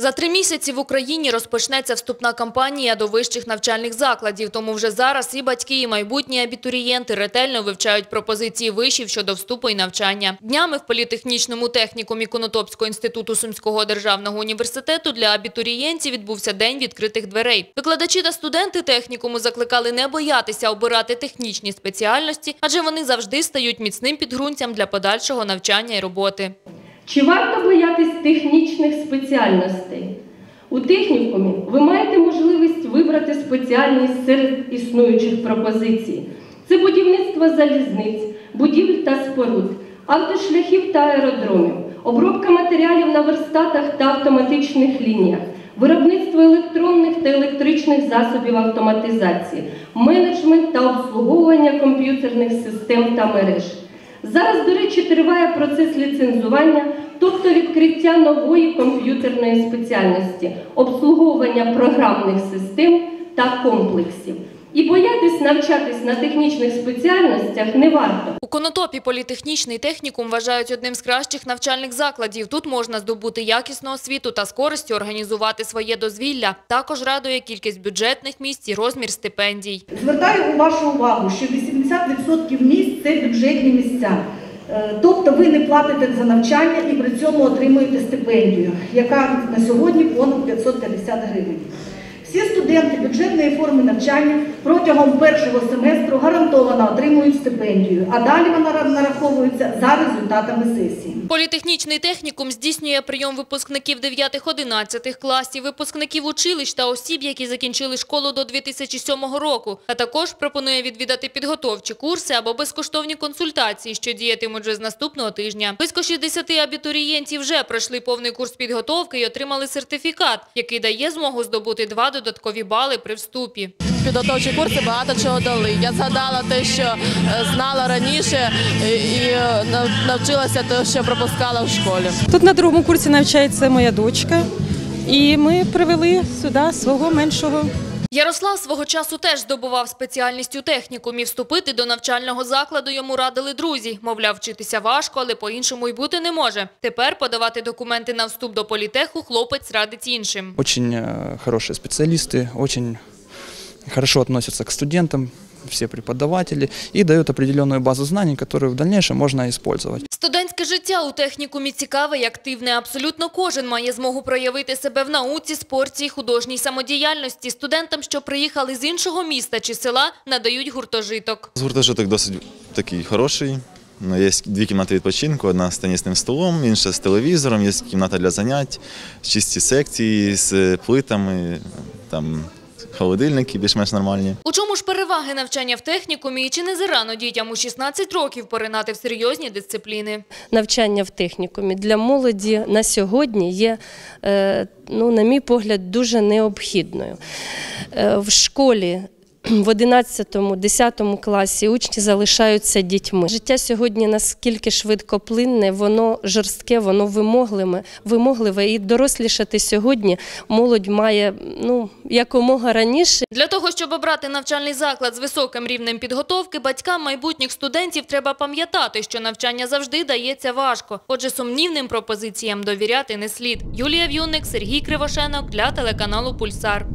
За три місяці в Україні розпочнеться вступна кампанія до вищих навчальних закладів. Тому вже зараз і батьки, і майбутні абітурієнти ретельно вивчають пропозиції вишів щодо вступу і навчання. Днями в політехнічному технікумі Конотопського інституту Сумського державного університету для абітурієнтів відбувся день відкритих дверей. Викладачі та студенти технікуму закликали не боятися обирати технічні спеціальності, адже вони завжди стають міцним підґрунтям для подальшого навчання і роботи. Чи варто боятись технічних спеціальностей? У технікумі ви маєте можливість вибрати спеціальність серед існуючих пропозицій. Це будівництво залізниць, будівель та споруд, автошляхів та аеродромів, обробка матеріалів на верстатах та автоматичних лініях, виробництво електронних та електричних засобів автоматизації, менеджмент та обслуговування комп'ютерних систем та мереж. Зараз, до речі, триває процес ліцензування, тобто відкриття нової комп'ютерної спеціальності, обслуговування програмних систем та комплексів. І боятись навчатись на технічних спеціальностях не варто. У Конотопі політехнічний технікум вважають одним з кращих навчальних закладів. Тут можна здобути якісну освіту та з користю організувати своє дозвілля. Також радує кількість бюджетних місць і розмір стипендій. Звертаю вашу увагу, що 80% місць це бюджетні місця. Е, Тобто ви не платите за навчання і при цьому отримуєте стипендію, яка на сьогодні понад 550 гривень. Всі студенти бюджетної форми навчання протягом першого семестру гарантовано отримують стипендію, а далі вона нараховується за результатами сесії. Політехнічний технікум здійснює прийом випускників 9-11 класів, випускників училищ та осіб, які закінчили школу до 2007 року, а також пропонує відвідати підготовчі курси або безкоштовні консультації, що діятимуть вже з наступного тижня. Близько 60 абітурієнтів вже пройшли повний курс підготовки і отримали сертифікат, який дає змогу здобути два додаткові бали при вступі. Підготовчі курси багато чого дали. Я згадала те, що е, знала раніше е, і е, навчилася те, що пропускала в школі. Тут на другому курсі навчається моя дочка, і ми привели сюди свого меншого. Ярослав свого часу теж здобував спеціальність у технікумі. Вступити до навчального закладу йому радили друзі. Мовляв, вчитися важко, але по-іншому й бути не може. Тепер подавати документи на вступ до політеху хлопець радить іншим. Э, хорошие специалисты, очень хорошо относятся к студентам, все преподаватели, и дают определенную базу знаний, которую в дальнейшем можно использовать. Студентське життя у технікумі цікаве і активне. Абсолютно кожен має змогу проявити себе в науці, спорті, художній самодіяльності. Студентам, що приїхали з іншого міста чи села, надають гуртожиток. Гуртожиток досить такий хороший. Є дві кімнати відпочинку, одна з тенісним столом, інша з телевізором, є кімната для занять, чисті секції з плитами, там холодильники більш-менш нормальні. У чому ж переваги навчання в технікумі і чи не зарано дітям у 16 років поринати в серйозні дисципліни? навчання в технікумі для молоді на сьогодні є, е, ну, на мій погляд, дуже необхідною. Е, В школі. В 11-10 класі учні залишаються дітьми. Життя сьогодні наскільки швидкоплинне, воно жорстке, воно вимогливе, вимогливе. І дорослішати сьогодні молодь має ну, якомога раніше. Для того, щоб обрати навчальний заклад з високим рівнем підготовки, батькам майбутніх студентів треба пам'ятати, що навчання завжди дається важко. Отже, сумнівним пропозиціям довіряти не слід. Юлія В'юник, Сергій Кривошенок для телеканалу Пульсар.